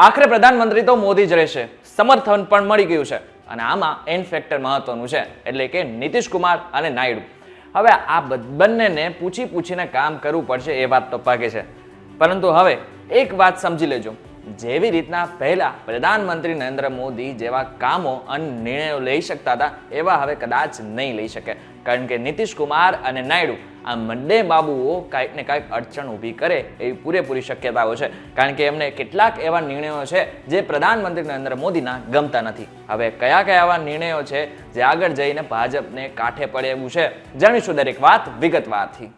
આખરે પ્રધાનમંત્રી તો મોદી જ રહેશે. સમર્થન પણ મળી ગયું છે. અને આમાં એન ફેક્ટર મહત્વનું છે. એટલે કે નીતિશ કુમાર અને નાયડુ. હવે આ બંનેને પૂછી પૂછીને કામ કરવું પડશે એ વાત તો પાકે છે. પરંતુ હવે એક વાત સમજી લેજો. જેવી રીતના પહેલા પ્રધાનમંત્રી નરેન્દ્ર મોદી જેવા કામો અને નિર્ણયો લઈ શકતા હતા, એવા હવે કદાચ નહીં લઈ શકે. કારણ કે નીતિશ કુમાર અને નાયડુ આ બંને બાબુઓ કાંઈક ને કાંઈક અડચણ ઊભી કરે એવી પૂરેપૂરી શક્યતાઓ છે. કારણ કે એમને કેટલાક એવા નિર્ણયો છે જે પ્રધાનમંત્રી નરેન્દ્ર મોદીના ગમતા નથી. હવે કયા કયા એવા નિર્ણયો છે જે આગળ જઈને ભાજપને કાંઠે પડે એવું છે, જાણીશું દરેક વાત વિગતવારથી.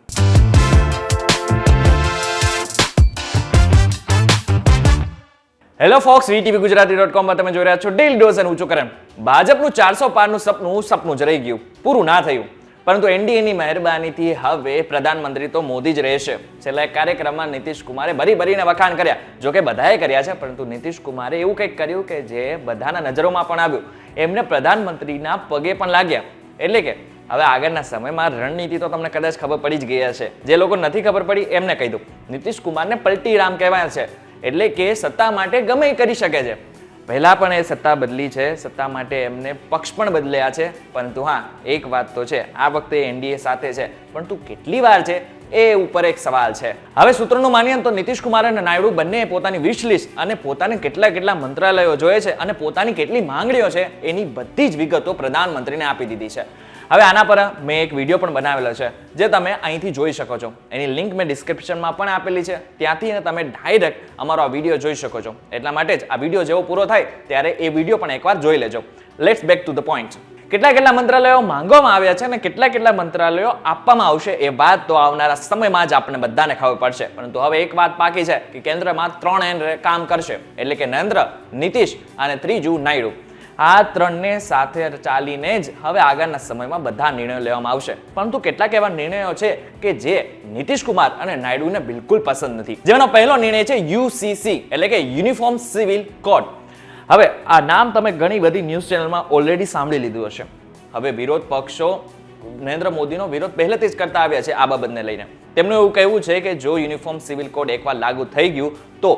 Hello folks VTV Gujarati dot કોમમાં તમે જોઈ રહ્યા છો ડેલ ડોઝ અને ઊંચું કરે ભાજપનું ચારસો પારનું સપનું સપનું જ રહી ગયું. પૂરું ના થયું. પરંતુ એનડીએની મહેરબાનીથી હવે પ્રધાનમંત્રી તો મોદી જ રહેશે. છેલ્લા એક કાર્યક્રમમાં નીતિશ કુમારે ભરી ભરીને વખાણ કર્યા. જો કે બધાએ કર્યા છે, પરંતુ નીતિશ કુમારે એવું કંઈક કર્યું કે જે બધાના નજરોમાં પણ આવ્યું. એમને પ્રધાનમંત્રીના પગે પણ લાગ્યા. એટલે કે હવે આગળના સમયમાં રણનીતિ તો તમને કદાચ ખબર પડી જ ગઈ હશે જે લોકો નથી ખબર પડી એમને કહી દઉં. નીતિશ કુમારને પલટી રામ કહેવાય છે. એટલે કે સત્તા માટે ગમે કરી શકે છે. પહેલા પણ એ સત્તા બદલી છે, સત્તા માટે એમને પક્ષ પણ બદલ્યા છે, પરંતુ હા, એક વાત તો છે, આ વખતે એનડીએ સાથે છે, પરંતુ કેટલી વાર છે, એ ઉપર એક સવાલ છે. હવે સૂત્રોનું માનીએ તો નીતિશ કુમાર અને નાયડુ બંને પોતાની વિશ લિસ્ટ અને પોતાને કેટલા કેટલા મંત્રાલયો જોઈએ છે અને પોતાની કેટલી માંગણીઓ છે, એની બધી જ વિગતો પ્રધાનમંત્રીને આપી દીધી છે. હવે આના પર મેં એક વીડિયો પણ બનાવેલો છે, જે તમે અહીંથી જોઈ શકો છો. એની લિંક મેં ડિસ્ક્રિપ્શનમાં પણ આપેલી છે. ત્યાંથી તમે ડાયરેક્ટ અમારો આ વીડિયો જોઈ શકો છો. એટલા માટે જ આ વીડિયો જેવો પૂરો થાય, ત્યારે એ વીડિયો પણ એકવાર જોઈ લેજો. Let's back to the point કેટલા કેટલા મંત્રાલયો માંગવામાં આવ્યા છે અને કેટલા કેટલા મંત્રાલયો આપવામાં આવશે એ વાત તો આવનારા સમયમાં જ આપણને બધાને ખબર પડશે. પરંતુ હવે એક વાત બાકી છે કે કેન્દ્રમાં ત્રણ એન કામ કરશે. એટલે કે નરેન્દ્ર, નીતિશ અને ત્રીજું નાયડુ. આ ત્રણને સાથે ચાલીને જ હવે આગળના સમયમાં બધા નિર્ણયો લેવામાં આવશે. પરંતુ કેટલાક એવા નિર્ણયો છે કે જે નીતિશ કુમાર અને નાયડુને બિલકુલ પસંદ નથી. જેનો પહેલો નિર્ણય છે યુસીસી, એટલે કે યુનિફોર્મ સિવિલ કોડ. હવે આ નામ તમે ઘણી બધી ન્યૂઝ ચેનલમાં ઓલરેડી સાંભળી લીધું હશે. હવે વિરોધ પક્ષો નરેન્દ્ર મોદીનો વિરોધ પહેલેથી જ કરતા આવ્યા છે આ બાબતને લઈને. તેમનું એવું કહેવું છે કે જો યુનિફોર્મ સિવિલ કોડ એકવાર લાગુ થઈ ગયું, તો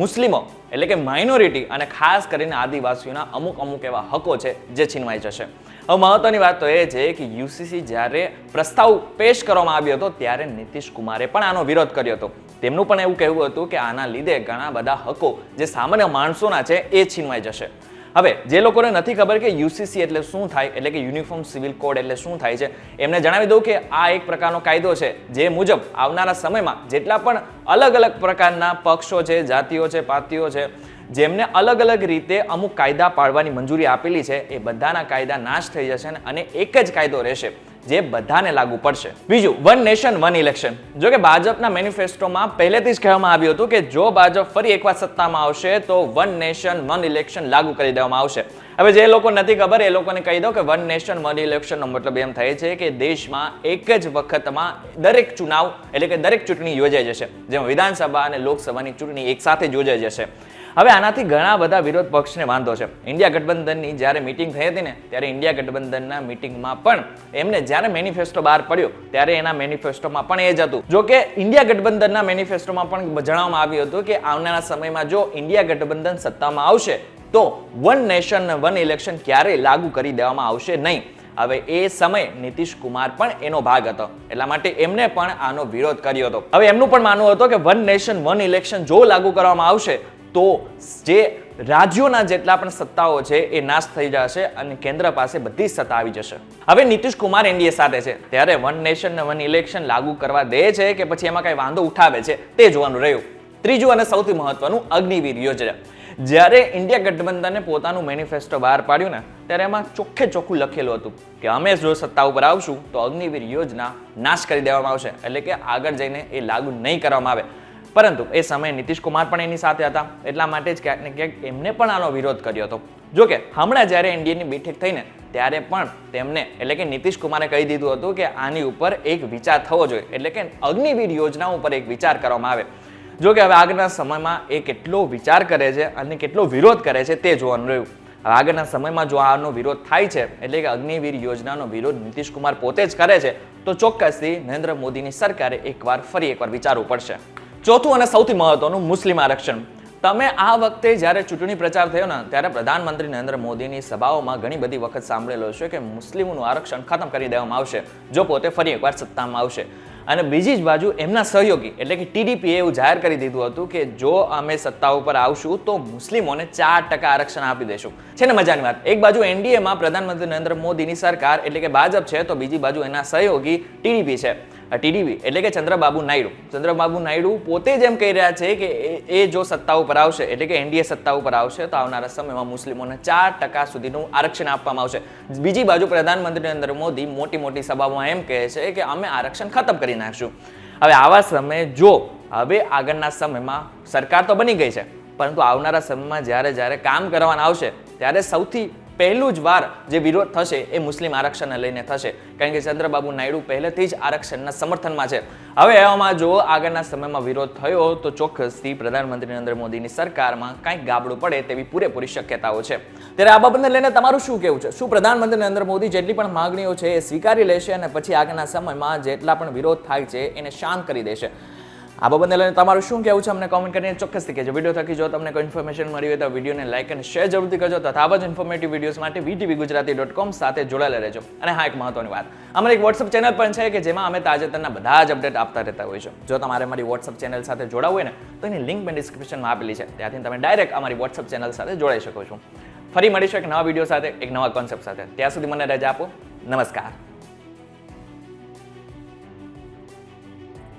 મુસ્લિમો એટલે કે માઇનોરિટી અને ખાસ કરીને આદિવાસીઓના અમુક અમુક એવા હકો છે જે છીનવાઈ જશે. હવે મહત્વની વાત તો એ છે કે યુસીસી જ્યારે પ્રસ્તાવ પેશ કરવામાં આવ્યો હતો, ત્યારે નીતિશ કુમારે પણ આનો વિરોધ કર્યો હતો. તેમનું પણ એવું કહેવું હતું કે આના લીધે ઘણા બધા હકો જે સામાન્ય માણસોના છે એ છીનવાઈ જશે. હવે, જે લોકોને નથી ખબર કે યુસીસી એટલે શું થાય, એટલે કે યુનિફોર્મ સિવિલ કોડ એટલે શું થાય છે, એમને જણાવી દઉં કે આ એક પ્રકારનો કાયદો છે, જે મુજબ આવનારા સમયમાં જેટલા પણ અલગ અલગ પ્રકારના પક્ષો છે, જાતિઓ છે, પાતિઓ છે, જેમને અલગ અલગ રીતે અમુક કાયદા પાડવાની મંજૂરી આપેલી છે, એ બધાના કાયદા નાશ થઈ જશે અને એક જ કાયદો રહેશે. જે બધાને લાગુ પડશે. બીજું વન નેશન વન ઇલેક્શન જો કે ભાજપના મેનિફેસ્ટોમાં પહેલેથી જ કહેવામાં આવ્યું હતું કે જો ભાજપ ફરી એકવાર સત્તામાં આવશે, તો વન નેશન વન ઇલેક્શન લાગુ કરી દેવામાં આવશે. હવે જે લોકો નથી ખબર, એ લોકોને કહી દો કે વન નેશન વન ઇલેક્શનનો મતલબ એમ થાય છે કે દેશમાં એક જ વખતમાં દરેક ચુનાવ, એટલે કે દરેક ચૂંટણી યોજાઈ જશે. જેમાં વિધાનસભા અને લોકસભાની ચૂંટણી એક સાથે યોજાઈ જશે. હવે આનાથી ઘણા બધા વિરોધ પક્ષને વાંધો છે. ઇન્ડિયા ગઠબંધનની જ્યારે મિટિંગ થઈ હતી ને, ત્યારે ઇન્ડિયા ગઠબંધનના મિટિંગમાં પણ એમને જ્યારે મેનિફેસ્ટો બહાર પડ્યો, ત્યારે એના મેનિફેસ્ટોમાં પણ એ જ હતું. જો કે ઇન્ડિયા ગઠબંધનના મેનિફેસ્ટોમાં પણ જણાવવામાં આવ્યું હતું કે આવનારા સમયમાં જો ઇન્ડિયા ગઠબંધન સત્તામાં આવશે, તો વન નેશન વન ઇલેક્શન ક્યારેય લાગુ કરી દેવામાં આવશે નહીં. હવે એ સમય નીતિશ કુમાર પણ એનો ભાગ હતો. એટલા માટે એમને પણ આનો વિરોધ કર્યો હતો. હવે એમનું પણ માનવું હતું કે વન નેશન વન ઇલેક્શન જો લાગુ કરવામાં આવશે તો જે રાજ્યોના જેટલા પણ સત્તાઓ છે એ નાશ થઈ જશે અને કેન્દ્ર પાસે બધી સત્તા આવી જશે. હવે નીતિશ કુમાર એનડીએ સાથે છે. ત્યારે વન નેશન વન ઇલેક્શન લાગુ કરવા દે છે કે પછી એમાં કઈ વાંધો ઉઠાવે છે તે જોવાનું રહ્યું. ત્રીજું અને સૌથી મહત્વનું અગ્નિવીર યોજના. જ્યારે ઇન્ડિયા ગઠબંધને પોતાનું મેનિફેસ્ટો બહાર પાડ્યું ને, ત્યારે એમાં ચોખ્ખે ચોખ્ખું લખેલું હતું કે અમે જો સત્તા ઉપર આવશું તો અગ્નિવીર યોજના નાશ કરી દેવામાં આવશે. એટલે કે આગળ જઈને એ લાગુ નહીં કરવામાં આવે. પરંતુ એ સમયે નીતિશ કુમાર પણ એની સાથે હતા. એટલા માટે જ ક્યાંક ને ક્યાંક એમને પણ આનો વિરોધ કર્યો હતો. જો કે, હમણાં જ્યારે એનડીએની બેઠક થઈને, ત્યારે પણ તેમને, એટલે કે નીતિશ કુમારે કહી દીધું હતું કે આની ઉપર એક વિચાર થવો જોઈએ. એટલે કે અગ્નિવીર યોજના ઉપર એક વિચાર કરવામાં આવે. જો કે હવે આગળના સમયમાં એ કેટલો વિચાર કરે છે અને કેટલો વિરોધ કરે છે તે જોવાનું રહ્યું. હવે આગળના સમયમાં જો આનો વિરોધ થાય છે, એટલે કે અગ્નિવીર યોજનાનો વિરોધ નીતિશ કુમાર પોતે જ કરે છે, તો ચોક્કસથી નરેન્દ્ર મોદીની સરકારે એકવાર ફરી એકવાર વિચારવું પડશે. ચોથું અને સૌથી મહત્વનું મુસ્લિમ આરક્ષણ. તમે આ વખતે જ્યારે ચૂંટણી પ્રચાર થયો ને, ત્યારે પ્રધાનમંત્રી નરેન્દ્ર મોદીની સભાઓમાં ઘણી બધી વખત સાંભળેલો છે કે મુસ્લિમોનું આરક્ષણ ખતમ કરી દેવામાં આવશે. જો પોતે ફરી એકવાર સત્તામાં આવશે. અને બીજી જ બાજુ એમના સહયોગી, એટલે કે ટીડીપીએ એવું જાહેર કરી દીધું હતું કે જો અમે સત્તા ઉપર આવશું, તો મુસ્લિમોને ચાર ટકા આરક્ષણ આપી દેશું. છે ને મજાની વાત? એક બાજુ એનડીએમાં પ્રધાનમંત્રી નરેન્દ્ર મોદીની સરકાર, એટલે કે ભાજપ છે, તો બીજી બાજુ એના સહયોગી ટીડીપી છે. ટીડીપી એટલે કે ચંદ્રબાબુ નાયડુ. ચંદ્રબાબુ નાયડુ પોતે જ એમ કહી રહ્યા છે કે એ- એ જો સત્તા ઉપર આવશે, એટલે કે એનડીએ સત્તા ઉપર આવશે, તો આવનારા સમયમાં મુસ્લિમોને ચાર ટકા સુધીનું આરક્ષણ આપવામાં આવશે. બીજી બાજુ પ્રધાનમંત્રી નરેન્દ્ર મોદી મોટી મોટી સભામાં એમ કહે છે કે અમે આરક્ષણ ખતમ કરી નાખશું. હવે આવા સમયે જો, હવે આગળના સમયમાં સરકાર તો બની ગઈ છે, પરંતુ આવનારા સમયમાં જ્યારે જ્યારે કામ કરવાના આવશે, ત્યારે સૌથી પહેલું જ વાર જે વિરોધ થશે એ મુસ્લિમ આરક્ષણને લઈને થશે. કારણ કે ચંદ્રબાબુ નાયડુ પહેલેથી જ આરક્ષણના સમર્થનમાં છે. હવે એવામાં જો આગળના સમયમાં વિરોધ થયો તો ચોક્કસથી પ્રધાનમંત્રી નરેન્દ્ર મોદીની સરકારમાં કંઈક ગાબડું પડે તેવી પૂરેપૂરી શક્યતાઓ છે. ત્યારે આ બાબતને લઈને તમારું શું કહેવું છે? શું પ્રધાનમંત્રી નરેન્દ્ર મોદી જેટલી પણ માગણીઓ છે એ સ્વીકારી લેશે અને પછી આગળના સમયમાં જેટલા પણ વિરોધ થાય છે એને શાંત કરી દેશે? આ બાબતને લઈને તમારું શું કહેવું છે અમને કોમેન્ટ કરીને ચોક્કસથી કહેજો. વીડિયો થકી જો તમને કોઈ ઇન્ફોર્મેશન મળી હોય તો વિડીયોને લાઇક અને શેર જરૂરથી કરજો. તથા આવા જ ઇન્ફોર્મેટિવ વિડીયોઝ માટે વીટીવી ગુજરાતી ડોટ કોમ સાથે જોડાયેલા રહેજો. અને હા, એક મહત્વની વાત. અમારી એક વોટ્સઅપ ચેનલ પણ છે કે જેમાં અમે તાજેતરના બધા જ અપડેટ આપતા રહેતા હોય છે જો તમારે અમારી વોટ્સઅપ ચેનલ સાથે જોડાવું હોય ને, તો એની લિંક મેં ડિસ્ક્રિપ્શનમાં આપેલી છે. ત્યાંથી તમે ડાયરેક્ટ અમારી વોટ્સઅપ ચેનલ સાથે જોડાઈ શકો છો. ફરી મળીશું એક નવા વીડિયો સાથે, એક નવા કોન્સેપ્ટ સાથે. ત્યાં સુધી મને રજા આપો. નમસ્કાર.